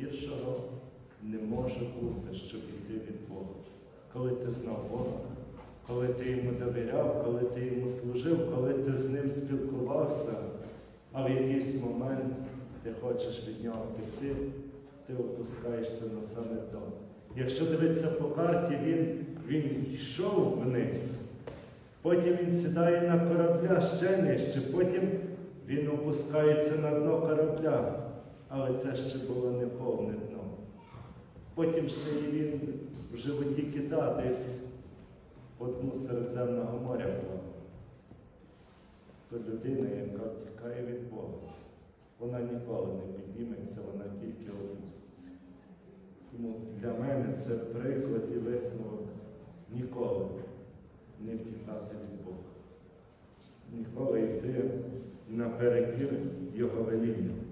гіршого не може бути, щоб йти від Бога. Коли ти знав Бога, коли ти йому довіряв, коли ти йому служив, коли ти з ним спілкувався, а в якийсь момент ти хочеш від нього піти, ти опускаєшся на саме дно. Якщо дивитися по карті, він, він йшов вниз. Потім він сідає на корабля ще нижче, потім він опускається на дно корабля. Але це ще було не повне дно. Потім ще і він в животі кита десь по дну Середземного моря була. То людина, яка втікає від Бога, вона ніколи не підніметься, вона тільки опуститься. Тому для мене це приклад і висновок ніколи не втікати від Бога. Ніколи йти наперекір Його велінню.